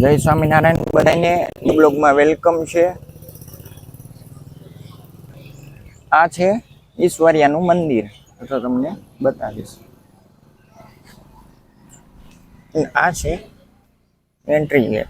જય સ્વામિનારાયણ. બધાને બ્લોગમાં વેલકમ છે. આ છે ઈશ્વરિયાનું મંદિર. તો તમને બતાવીશ. આ છે એન્ટ્રી ગેટ.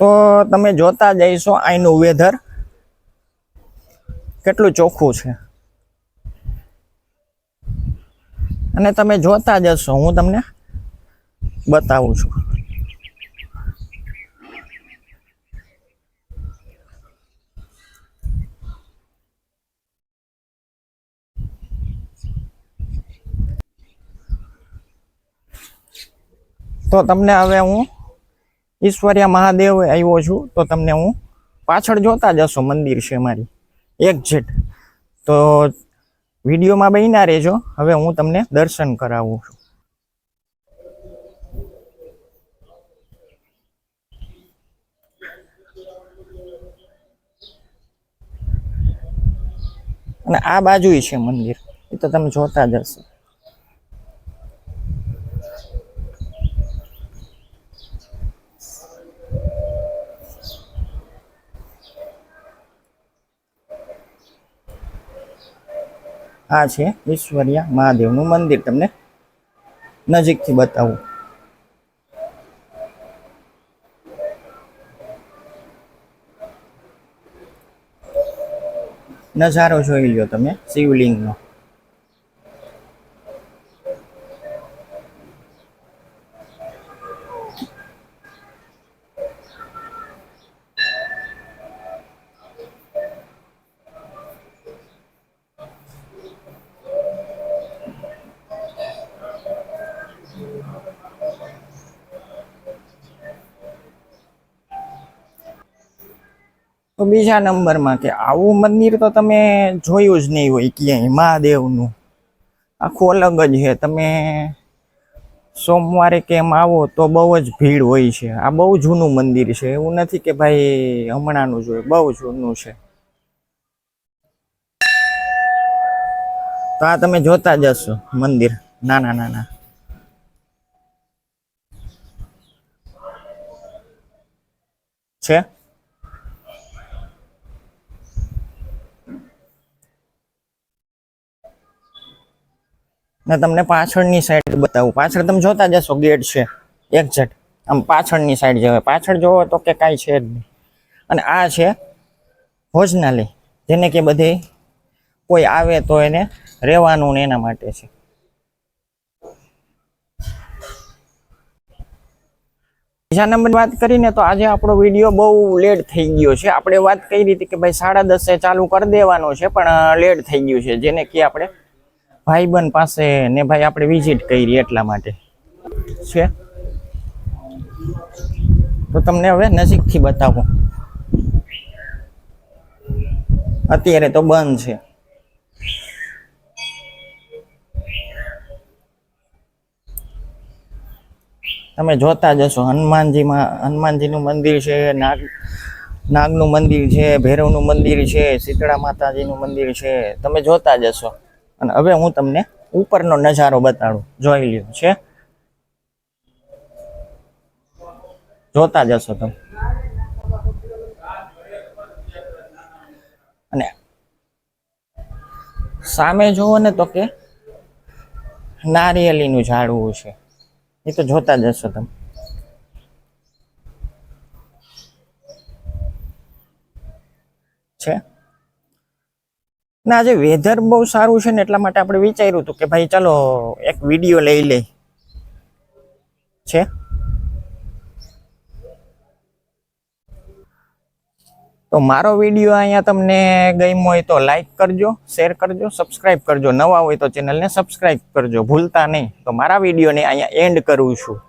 તો તમે જોતા જઈશો અહીંનું વેધર. કેટલું ચોખ્ખું છે. અને તમે જોતા જશો હું તમને બતાવું છું. તો તમને હવે હું ઈશ્વરિયા મહાદેવ આવ્યો છું, તો તમને હું પાછળ જોતા જશો, મંદિર છે મારી. એક્ઝેટ તો વિડીયોમાં બન્યા રહેજો, હવે હું તમને દર્શન કરાવું છું. અને આ બાજુ છે મંદિર, એ તો તમે જોતા જ હશો. આ છે ઈશ્વરિયા મહાદેવનું મંદિર. તમને નજીકથી બતાવું. નજારો જોઈ લ્યો તમે શિવલિંગનો. તો બીજા નંબરમાં કે આવું મંદિર તો તમે જોયું જ નહીં હોય ક્યાંય, મહાદેવનું. આખું અલગ જ છે. તમે સોમવારે કેમ આવો તો બહુ જ ભીડ હોય છે. આ બહુ જૂનું મંદિર છે. એવું નથી કે ભાઈ હમણાંનું જોઈએ બહુ જૂનું છે. તો આ તમે જોતા જશો મંદિર. નાના નાના. છે? ને તમને પાછળની સાઈડ બતાવું. પાછળ તમે જોતા જશો ગેટ છે. એક્ઝેટ આમ પાછળની સાઈડ જવાય પાછળ જોવો તો કે કાંઈ છે જ નહીં. અને આ છે ભોજનાલય, જેને કે બધે કોઈ આવે તો એને રહેવાનું ને એના માટે છે. બીજા નંબર વાત કરીને તો આજે આપણો વીડિયો બહુ લેટ થઈ ગયો છે. આપણે વાત કરી હતી કે ભાઈ સાડા દસે ચાલુ કરી દેવાનો છે, પણ લેટ થઈ ગયું છે. જેને કે આપણે ભાઈબંધ પાસે ને ભાઈ આપણે વિઝિટ કરી એટલા માટે. છે? તો તમને હવે નજીકથી બતાવું. અત્યારે તો બંધ છે. તમે જોતા જશો હનુમાનજીમાં, હનુમાનજીનું મંદિર છે, નાગ, નાગનું મંદિર છે, ભૈરવનું મંદિર છે, શીતળા માતાજીનું મંદિર છે. તમે જોતા જશો અને હવે હું તમને ઉપરનો નજારો બતાડું. જોઈ લ્યો, છે? જોતા જશો તમે. અને સામે જુઓ ને તો કે નારિયેલીનું ઝાડવું છે. એ તો જોતા જશો તમે. છે? ના આજે વેધર બહુ સારું છે ને, એટલા માટે આપણે વિચાર્યું હતું કે ભાઈ ચાલો એક વીડિયો લઈ લઈ છે? તો મારો વીડિયો અહીંયા તમને ગમ્યો હોય તો લાઈક કરજો શેર કરજો સબસ્ક્રાઈબ કરજો. નવા હોય તો ચેનલને સબસ્ક્રાઈબ કરજો. ભૂલતા નહીં. તો મારા વિડીયોને અહીંયા એન્ડ કરું છું.